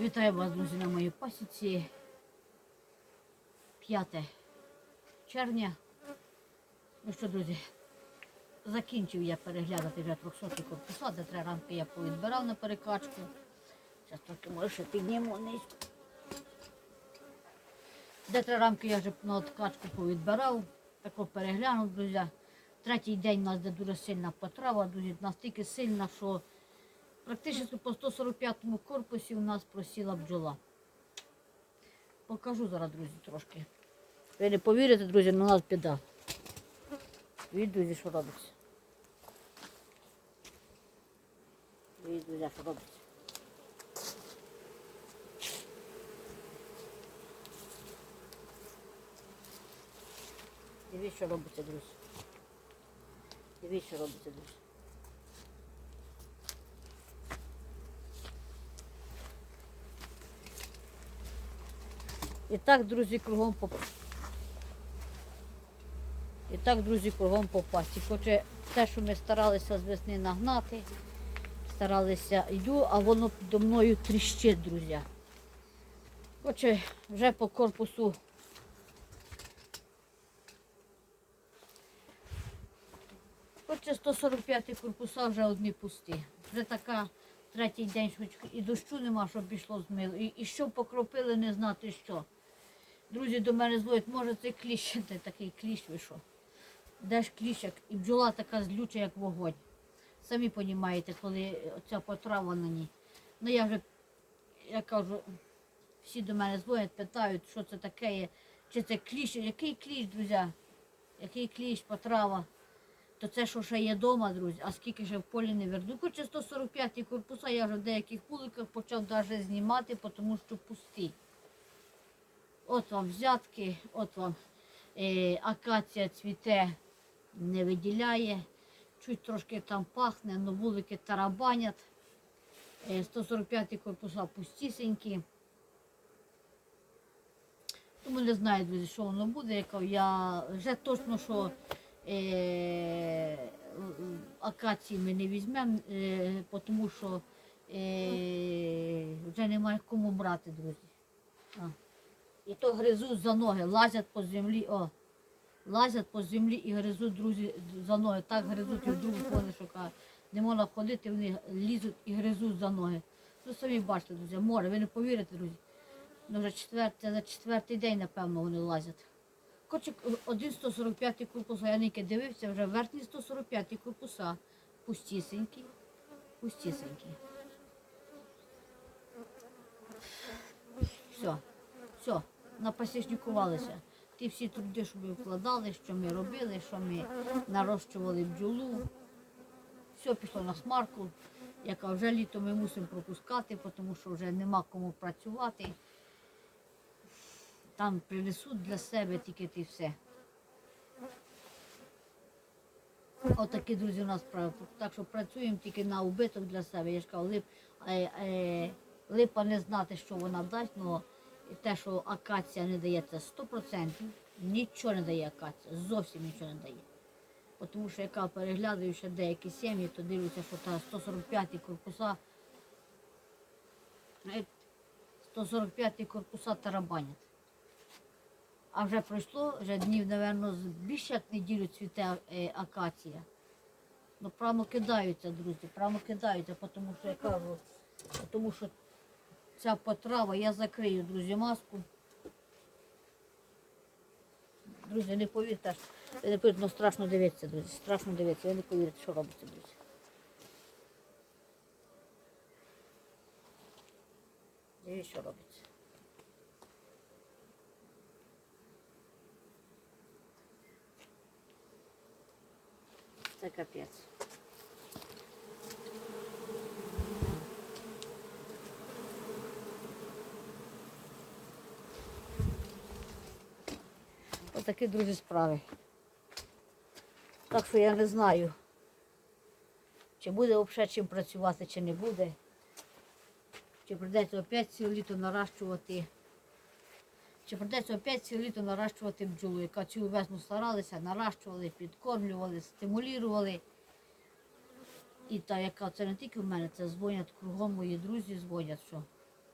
Вітаю вас, друзі, на моїй пасіці. 5 червня. Ну що, друзі, закінчив я переглядати вже 300 корпуса, де три рамки я повідбирав на перекачку. Зараз трохи може ще підніму низько. Де три рамки я вже на откачку повідбирав, тако переглянув, друзі. Третій день у нас де дуже сильна потрава, друзі, настільки сильна, що практично по 145 корпусі у нас просіла бджола. Покажу зараз, друзі, трошки. Ви не повірите, друзі, у нас біда. Від, друзі, що робиться. Від, друзі, що робиться. Дивіться, що робиться, друзі. Дивіться, що робиться, друзі. І так, друзі, кругом по І так, друзі, кругом по пасті. Хоче те, що ми старалися з весни нагнати, старалися йду, а воно до мною тріщить, друзі. Хоче вже по корпусу. Хоче 145 корпуса вже одні пусті. Вже така третій день, що і дощу нема, щоб пішло змило. І, і що покропили, не знати що. Друзі до мене зводять, може це кліщ, Та такий кліщ вийшов. Де ж кліщик? І бджола така злюча, як вогонь. Самі розумієте, коли ця потрава на ній. Ну я вже, я кажу, всі до мене дзвонять, питають, що це таке є, чи це кліщ, який кліщ, друзі, який кліщ, потрава. То це, що ще є вдома, друзі, а скільки ще в полі не верну. Хоча 145 корпуса я вже в деяких пуликах почав навіть знімати, тому що пусті. От вам взятки, от вам е, акація цвіте, не виділяє. Чуть трошки там пахне, але вулики тарабанять. Е, 145 корпуса пустісенькі. Тому не знаю, друзі, що воно буде. Я вже точно, що е, акації ми не візьмемо, е, тому що е, вже немає кому брати, друзі. А. І то гризуть за ноги, лазять по землі, о, лазять по землі і гризуть, друзі, за ноги. Так гризуть і в другу поле, що кажуть, не можна ходити, вони лізуть і гризуть за ноги. Ви самі бачите, друзі, море, ви не повірите, друзі. Ну, вже четвертий, за четвертий день, напевно, вони лазять. Коротше, один 145 корпуса, я ніки дивився, вже верхні 145 корпуса. Пустісенькі, пустісенькі. Все, все, напасічникувалися. Ті всі труди, що ми вкладали, що ми робили, що ми нарощували бджолу. Все пішло на смарку, яка вже літо ми мусимо пропускати, тому що вже нема кому працювати. Там принесуть для себе тільки ти все. Отакі, друзі, у нас. Так що працюємо тільки на убиток для себе. Я ж кажу, лип, е, е, липа не знати, що вона дасть, але те, що акація не дає, це 100%, нічого не дає акація, зовсім нічого не дає. От Тому що яка переглядаю ще деякі сім'ї, то дивлюся, що та 145 корпуса, е, 145 корпуса тарабанять. А вже пройшло вже днів, мабуть, більше як неділю цвіте е, акація. Ну, прямо кидаються, друзі, прямо кидаються, тому що я кажу, тому що ця потрава, я закрию, друзі, маску. Друзі, не повірте, ви не повірте, ну страшно дивитися, друзі, страшно дивитися, ви не повірите, що робиться, друзі. Дивіться, що робиться. Це капець. Отакі, друзі, справи. Так що я не знаю, чи буде взагалі чим працювати, чи не буде. Чи прийдеться опять ціле літо наращувати. Чи прийдеться опять ціле літо наращувати бджолу, яка цю весну старалися, наращували, підкормлювали, стимулювали. І та, яка це не тільки в мене, це дзвонять кругом мої друзі, дзвонять, що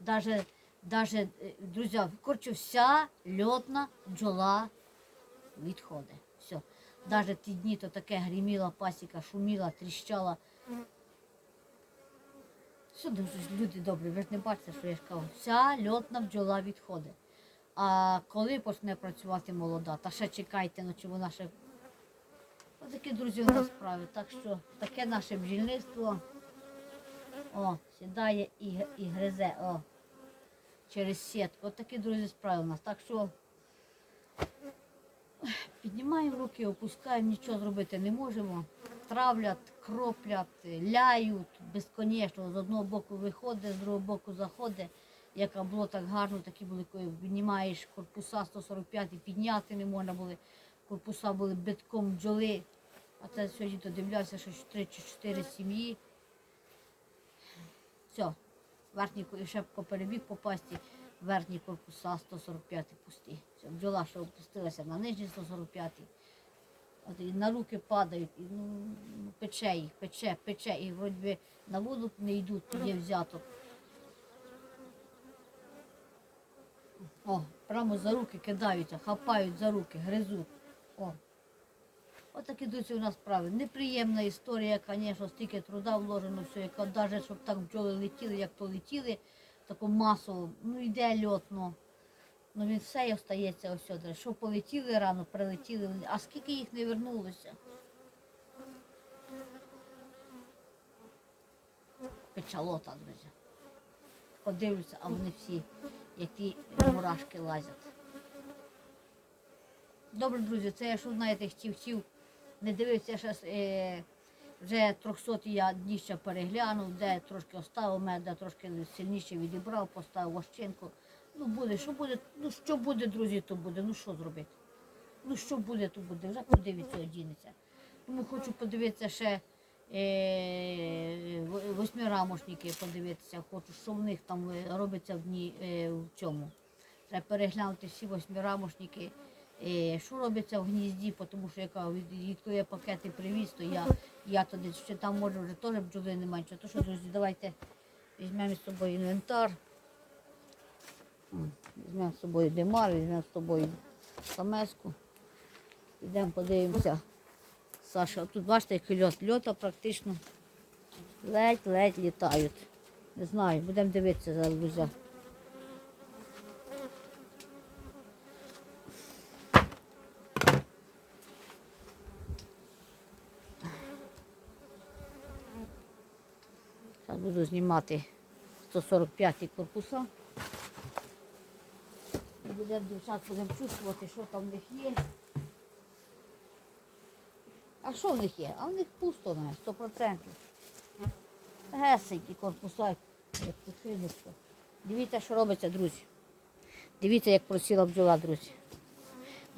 даже, е, друзі, коротше, вся льотна бджола відходить. Все. Даже ті дні то таке гріміла пасіка, шуміла, тріщала. Все дуже люди добрі, ви ж не бачите, що я ж кажу. Вся льотна бджола відходить. А коли почне працювати молода, та ще чекайте, ну чи вона ще. Отакі друзі у нас справи. Так що таке наше бджільництво. О, сідає і, і гризе. О, через сітку. От такі друзі справи у нас. Так що піднімаємо руки, опускаємо, нічого зробити не можемо. Травлять, кроплять, ляють безконечно. З одного боку виходить, з другого боку заходить. Яка було так гарно, такі були, коли піднімаєш корпуса 145 і підняти не можна були. Корпуса були битком бджоли. А це сьогодні додивлявся, що 3 чи 4 сім'ї. Все, верхній ще по перебіг попасти, верхні корпуса 145 пусті. Бджола, що опустилася на нижні 145. От і на руки падають, і, ну, ну, пече їх, пече, пече, і вроді на воду не йдуть, є взято. О, прямо за руки кидаються, хапають за руки, гризуть. О. Такі друзі у нас справи. Неприємна історія, звісно, стільки труда вложено, все, яка навіть щоб так бджоли летіли, як то летіли, таку масово, ну йде льотно. Ну він все і остається ось сюди. Що полетіли рано, прилетіли, а скільки їх не вернулося? Печалота, друзі. Подивлюся, а вони всі, які мурашки лазять. Добре, друзі, це я що знаєте, хотів, хотів, не дивився ще е, вже 300 я дніща переглянув, де трошки оставив мене, де трошки сильніше відібрав, поставив вощинку. Ну буде, що буде, ну що буде, друзі, то буде. Ну що зробити? Ну що буде, то буде. Вже куди від цього дінеться. Тому хочу подивитися ще е, восьмирамошники, подивитися, хочу, що в них там робиться в дні е, в цьому. Треба переглянути всі восьмирамошники, що робиться в гнізді, тому що від коли я пакети привіз, то я, я туди ще там може вже теж бджоли немає. То що, друзі, давайте візьмемо з собою інвентар. Візьмемо з собою димар, візьмемо з собою самеску. Йдемо подивимося. Саша, тут бачите, який льот. Льота практично ледь-ледь літають. Не знаю, будемо дивитися зараз, друзі. Зараз буду знімати 145 корпуса. Будемо дівчат будемо чувствувати, що там в них є. А що в них є? А в них пусто не, 100%. Гесенькі корпуса. Дивіться, що робиться, друзі. Дивіться, як просіла бджола, друзі.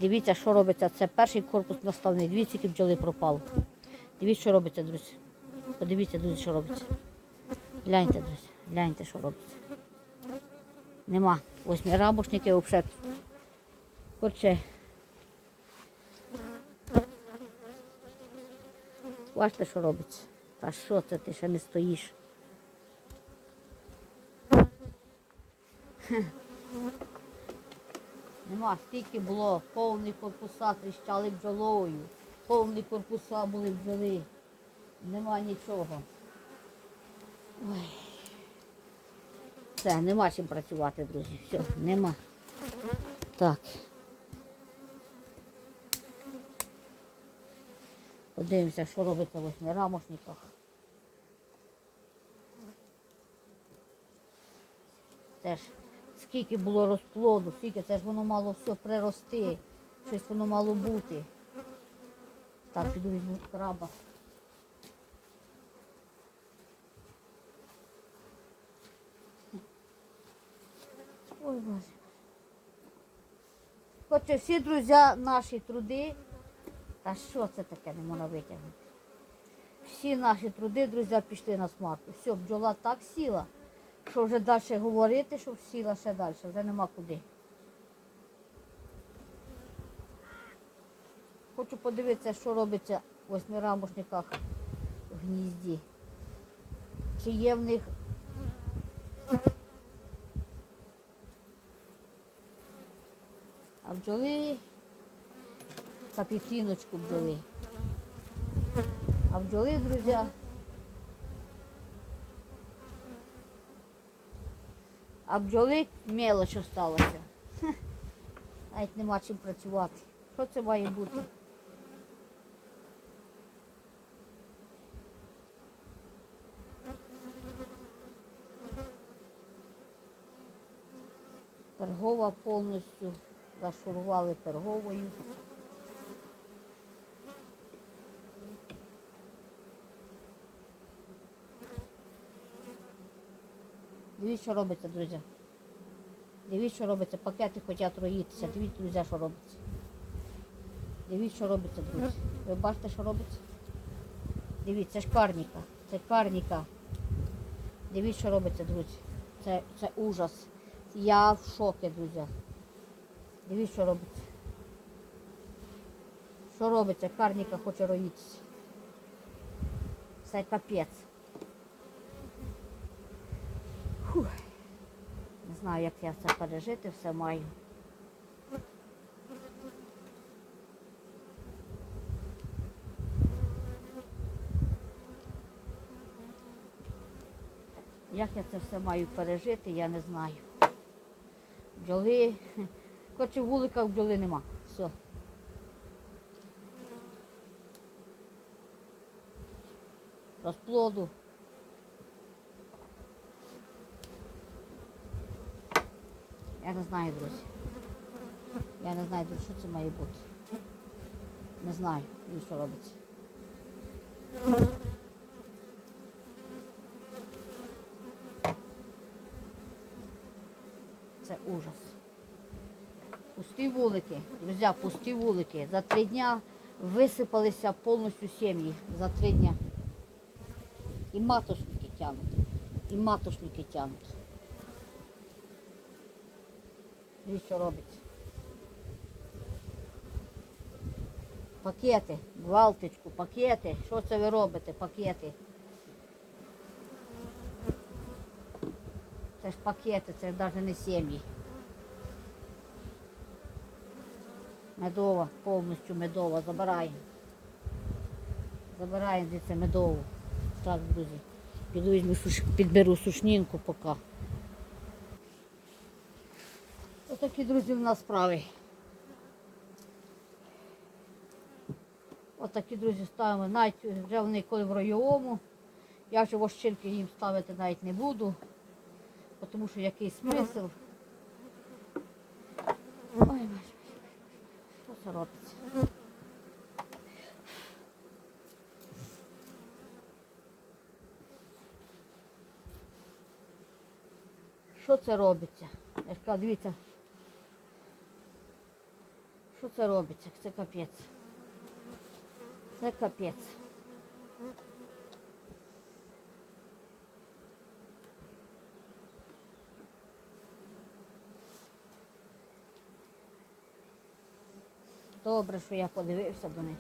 Дивіться, що робиться. Це перший корпус наставний. Дивіться, які бджоли пропало. Дивіться, що робиться, друзі. Подивіться, друзі, що робиться. Гляньте, друзі, гляньте, що робиться. Нема. Восьми рабочників взагалі. Короче. Бачите, що робиться. Та що це ти ще не стоїш? Нема, стільки було, повні корпуса тріщали бджолою, повні корпуса були бджоли. Нема нічого. Ой. Все, нема чим працювати, друзі. Все, нема. Так. Подивимося, що робиться в восьмирамошниках. Теж скільки було розплоду, скільки це ж воно мало все прирости, щось воно мало бути. Так, піду візьму краба. Ой, Боже. Хоче всі друзі наші труди. Та що це таке не можна витягнути? Всі наші труди, друзі, пішли на смарку. Все, бджола так сіла, що вже далі говорити, щоб сіла ще далі, вже нема куди. Хочу подивитися, що робиться в восьмирамошниках в гнізді. Чи є в них бджоли, капітіночку бджоли. А бджоли, друзі, а бджоли мелоч осталося. Навіть нема чим працювати. Що це має бути? Пергова повністю зашурували перговою. Дивіться, що робиться, друзі. Дивіться, що робиться. Пакети хочуть роїтися. Дивіться, друзі, що робиться. Дивіться, що робиться, друзі. Ви бачите, що робиться? Дивіться, це ж карніка. Це карніка. Дивіться, що робиться, друзі. Це, це ужас. Я в шокі, друзі. Дивіться, що робиться. Що робиться? Карніка хоче роїтися. Це капець. Не знаю, як я це пережити, все маю. Як я це все маю пережити, я не знаю. Бджоли. Коротше, в вуликах бджоли нема. Все. Розплоду. Я не знаю, друзі. Я не знаю, друзі, що це має бути. Не знаю, і що робиться. Це ужас. Пусті вулики, друзі, пусті вулики. За три дня висипалися повністю сім'ї. За три дня. І матошники тягнуть. І матошники тягнуть. Дивіться, що робиться. Пакети, гвалтичку, пакети. Що це ви робите? Пакети. Це ж пакети, це ж навіть не сім'ї. Медова, повністю медова. Забираємо. Забираємо звідси медову. Так, друзі. Піду візьму підберу сушнінку поки. Отакі, друзі, в нас справи. Отакі, друзі, ставимо. Навіть вже вони коли в ройовому. Я вже вощинки їм ставити навіть не буду. Тому що який смисл. Ой, боже, що це робиться? Що це робиться? Я ж кажу, дивіться. Що це робиться? Це капець. Це капець. Добре, що я подивився до них.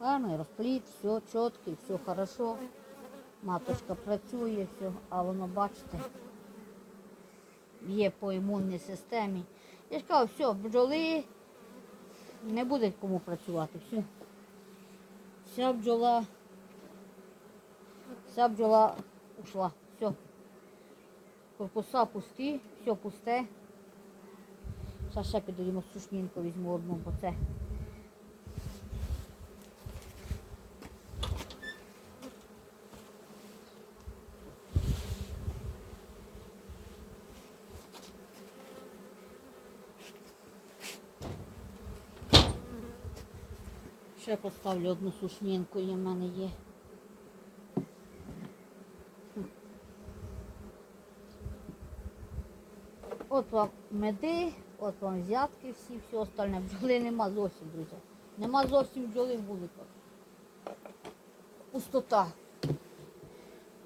Гарний розпліт, все чіткий, все хорошо. Маточка працює, все, а воно, бачите, є по імунній системі. Я ж кажу, все, бджоли не буде кому працювати. Все. Вся бджола, вся бджола ушла. Все. Корпуса пусті, все пусте. Зараз ще піду сушнінку візьму одну, бо це. Ще поставлю одну сушнінку, і в мене є. От вам меди, от вам взятки всі, все остальне. Бджоли нема зовсім, друзі. Нема зовсім бджоли в вуликах. Пустота.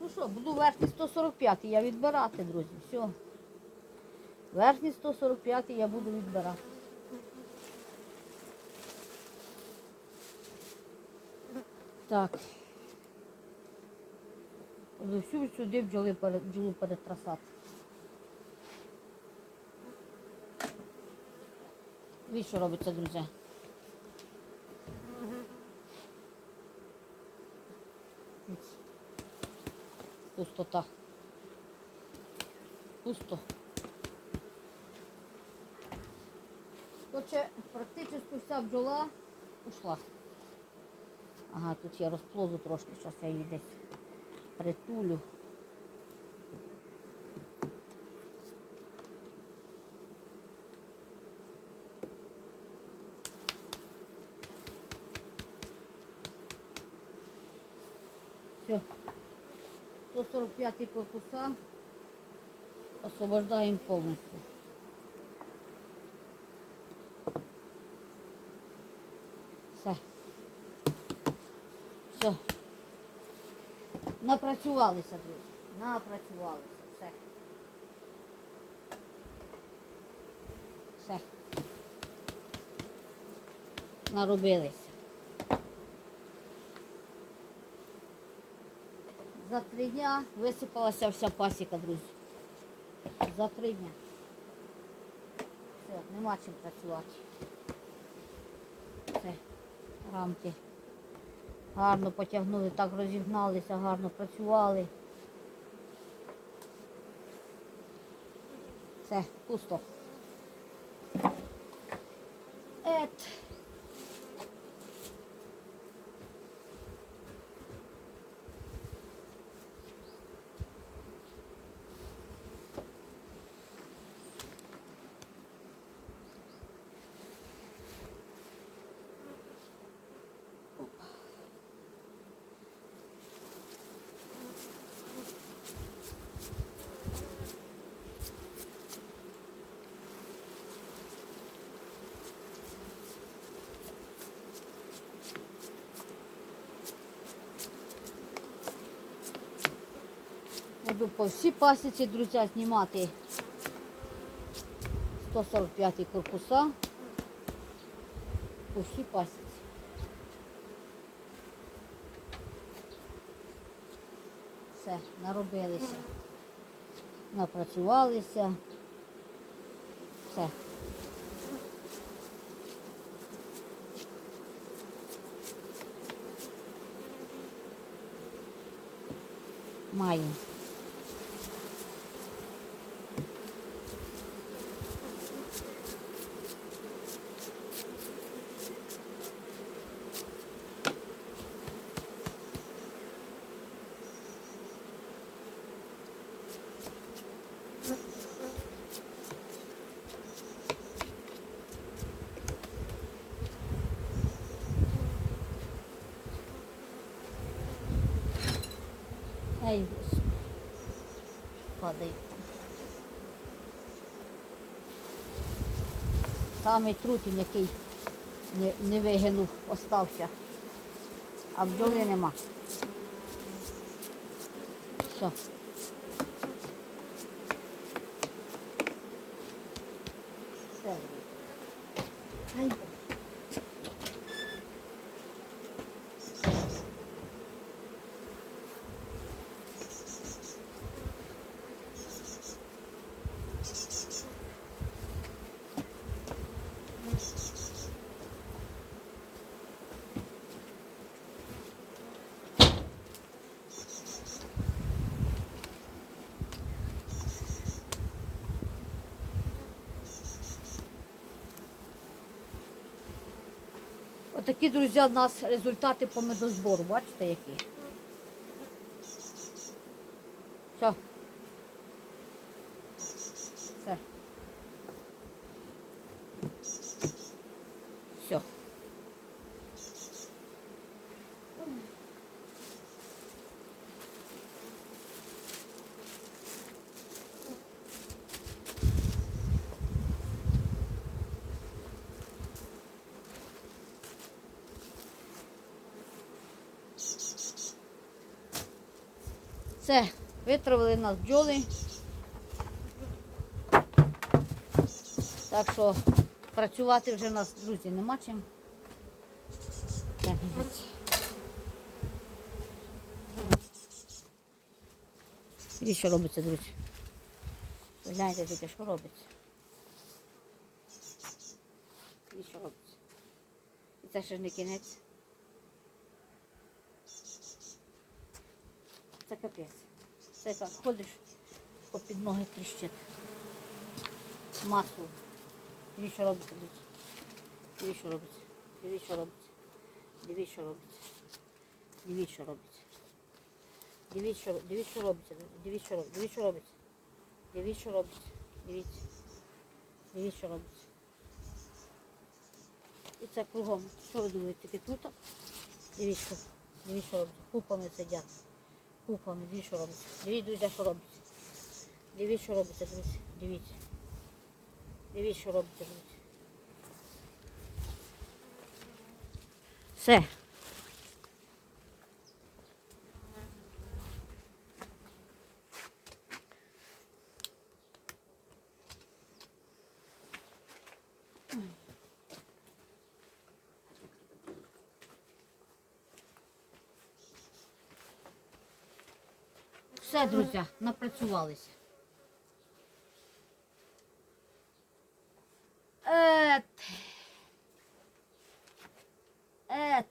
Ну що, буду верхній 145 я відбирати, друзі. Все. Верхній 145 я буду відбирати. Так. Всю сюди бджоли бджолу перетрасати. Дивіться, що робиться, друзі. Пустота. Пусто. Короче, практично вся бджола ушла. Ага, тут я розплоду трошки, зараз я її десь притулю. Все. 145 корпуса освобождаем полностью. Все. Все. Напрацювалися, друзі. Напрацювалися. Все. Все. Наробилися. За три дня висипалася вся пасіка, друзі. За три дня. Все, нема чим працювати. Все, рамки. Гарно потягнули, так розігналися, гарно працювали. Все, пусто. Ет. Буду по всій пасіці, друзі, знімати 145 корпуса. По всій пасіці. Все, наробилися. Напрацювалися. Все. Маємо. Ай, Господи. падай. Самий трутень, який не, не вигинув, остався. А бджоли нема. Все. Отакі, друзі, у нас результати по медозбору. Бачите, які? Все. Все. Все. Все, витравили нас бджоли. Так що працювати вже нас, друзі, нема чим. Дивіться, що робиться, друзі. Ви Гляньте, дивіться, що робиться. І це ще ж не кінець. Капець. Це так, ходиш, попід ноги тріщить. Масло. Дивіться, що робиться, дивіться. Що робиться. Дивіться, що робиться. Дивіться, що робиться. Дивіться, що робиться. Дивіться, що, робиться. Дивіться, що робиться. Дивіться, що робиться. Дивіться, що робиться. Дивіться. Що робиться. І це кругом. Що ви думаєте, тільки тут? Дивіться, дивіться. Купами сидять. Купами, дивіться, що робиться. Дивіться, друзі, що робиться. Дивіться, що робиться, друзі. Дивіться. Дивіться, що робиться, друзі. Все. Все, друзі, напрацювалися. Ет. Ет.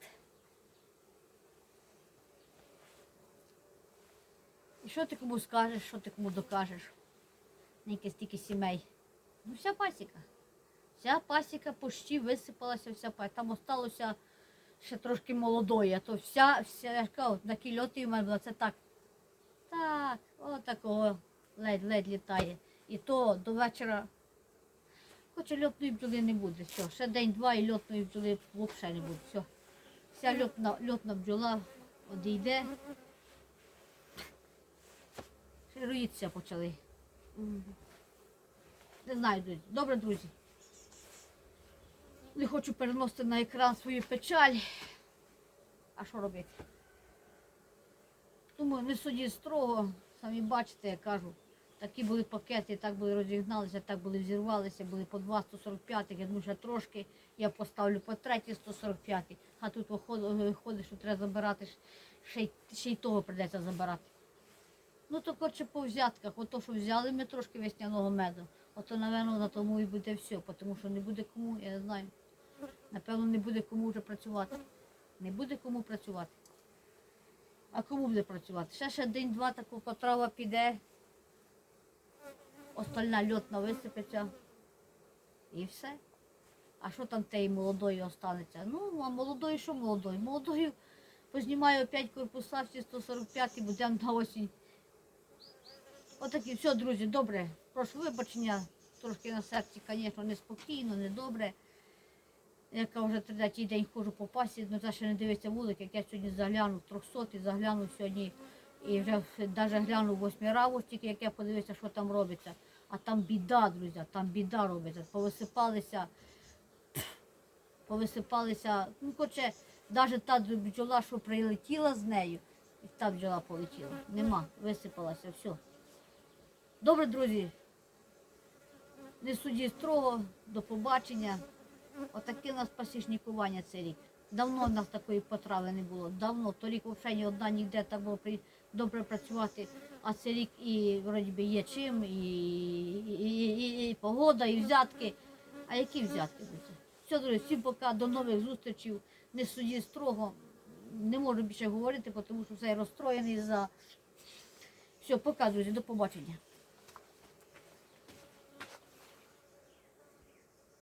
І що ти кому скажеш, що ти кому докажеш? Ніки стільки сімей. Ну, вся пасіка. Вся пасіка почти висипалася, вся пасіка. Там осталося ще трошки молодої, а то вся, вся, я кажу, на кільоти в мене була, це так. Так, отакого ледь-ледь літає. І то до вечора. Хоча льотної бджоли не буде. Все. Ще день-два і льотної бджоли взагалі не буде. Все. Вся льотна, льотна бджола одійде. Ще почали. Не знаю, друзі. Добре, друзі. Не хочу переносити на екран свою печаль. А що робити? Думаю, не судіть строго, самі бачите, я кажу. Такі були пакети, так були розігналися, так були взірвалися, були по 2 145, я думаю, ще трошки я поставлю по третій 145, а тут виходить, що треба забирати, ще й, ще й того прийдеться забирати. Ну то коротше по взятках, ото що взяли ми трошки весняного меду, ото, напевно, на тому і буде все, тому що не буде кому, я не знаю. Напевно, не буде кому вже працювати. Не буде кому працювати. А кому буде працювати? Ще ще день-два таку потрава піде, остальна льотна висипеться і все. А що там тієї молодої останеться? Ну, а молодої що молодої? Молодою познімаю опять корпуса, всі 145 і будемо на осінь. Отакі, все, друзі, добре. Прошу вибачення, трошки на серці, звісно, неспокійно, недобре. Яка вже третій день ходжу по пасі, ну це ще не дивиться вулик, як я сьогодні заглянув 300 заглянув сьогодні. І вже навіть глянув восьмий раву, тільки як я подивився, що там робиться. А там біда, друзі, там біда робиться. Повисипалися, повисипалися, ну хоче, навіть та бджола, що прилетіла з нею, і та бджола полетіла. Нема, висипалася, все. Добре, друзі. Не судіть строго, до побачення. Отаке у нас пасічникування цей рік. Давно в нас такої потрави не було. Давно. Торік взагалі ні одна ніде так було добре працювати. А цей рік і вроді би є чим, і, і, і, і погода, і взятки. А які взятки? друзі? Все, друзі, всім пока, до нових зустрічей. Не судіть строго. Не можу більше говорити, тому що все розстроєний за. Все, пока, друзі, до побачення.